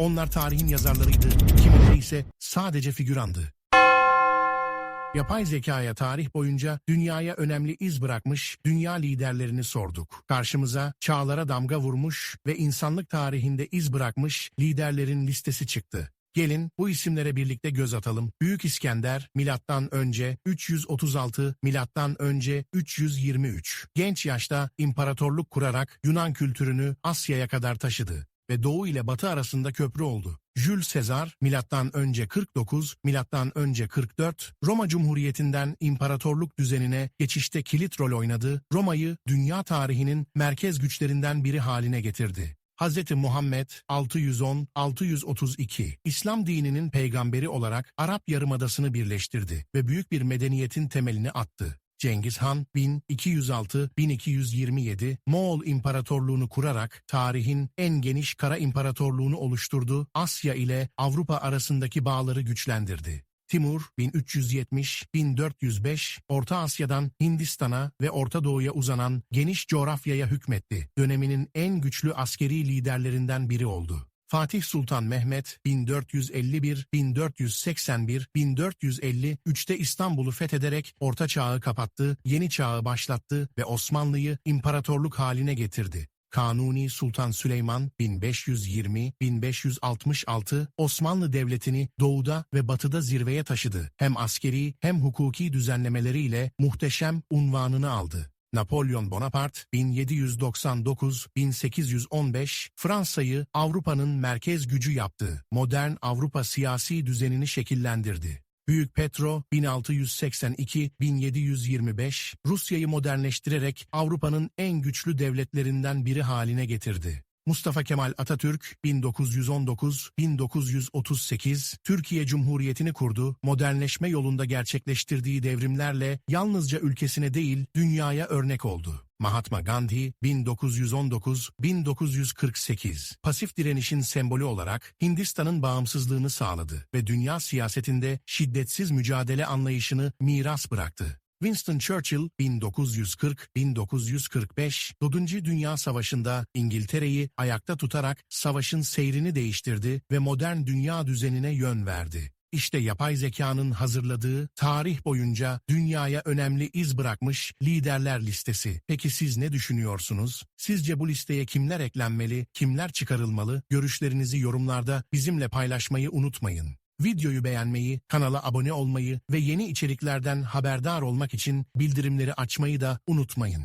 Onlar tarihin yazarlarıydı, kimileri ise sadece figürandı. Yapay zekaya tarih boyunca dünyaya önemli iz bırakmış dünya liderlerini sorduk. Karşımıza çağlara damga vurmuş ve insanlık tarihinde iz bırakmış liderlerin listesi çıktı. Gelin bu isimlere birlikte göz atalım. Büyük İskender milattan önce 336, milattan önce 323. Genç yaşta imparatorluk kurarak Yunan kültürünü Asya'ya kadar taşıdı ve Doğu ile Batı arasında köprü oldu. Jules Sezar milattan önce 49, milattan önce 44 Roma Cumhuriyeti'nden imparatorluk düzenine geçişte kilit rol oynadı. Roma'yı dünya tarihinin merkez güçlerinden biri haline getirdi. Hz. Muhammed 610-632 İslam dininin peygamberi olarak Arap Yarımadası'nı birleştirdi ve büyük bir medeniyetin temelini attı. Cengiz Han 1206-1227 Moğol İmparatorluğunu kurarak tarihin en geniş kara imparatorluğunu oluşturdu, Asya ile Avrupa arasındaki bağları güçlendirdi. Timur 1370-1405 Orta Asya'dan Hindistan'a ve Orta Doğu'ya uzanan geniş coğrafyaya hükmetti. Döneminin en güçlü askeri liderlerinden biri oldu. Fatih Sultan Mehmet 1451-1481-1453'te İstanbul'u fethederek Orta Çağ'ı kapattı, Yeni Çağ'ı başlattı ve Osmanlı'yı imparatorluk haline getirdi. Kanuni Sultan Süleyman 1520-1566 Osmanlı Devleti'ni doğuda ve batıda zirveye taşıdı. Hem askeri hem hukuki düzenlemeleriyle muhteşem unvanını aldı. Napolyon Bonaparte 1799-1815 Fransa'yı Avrupa'nın merkez gücü yaptı. Modern Avrupa siyasi düzenini şekillendirdi. Büyük Petro 1682-1725 Rusya'yı modernleştirerek Avrupa'nın en güçlü devletlerinden biri haline getirdi. Mustafa Kemal Atatürk 1919-1938 Türkiye Cumhuriyeti'ni kurdu, modernleşme yolunda gerçekleştirdiği devrimlerle yalnızca ülkesine değil dünyaya örnek oldu. Mahatma Gandhi 1919-1948 pasif direnişin sembolü olarak Hindistan'ın bağımsızlığını sağladı ve dünya siyasetinde şiddetsiz mücadele anlayışını miras bıraktı. Winston Churchill 1940-1945 4. Dünya Savaşı'nda İngiltere'yi ayakta tutarak savaşın seyrini değiştirdi ve modern dünya düzenine yön verdi. İşte yapay zekanın hazırladığı tarih boyunca dünyaya önemli iz bırakmış liderler listesi. Peki siz ne düşünüyorsunuz? Sizce bu listeye kimler eklenmeli, kimler çıkarılmalı? Görüşlerinizi yorumlarda bizimle paylaşmayı unutmayın. Videoyu beğenmeyi, kanala abone olmayı ve yeni içeriklerden haberdar olmak için bildirimleri açmayı da unutmayın.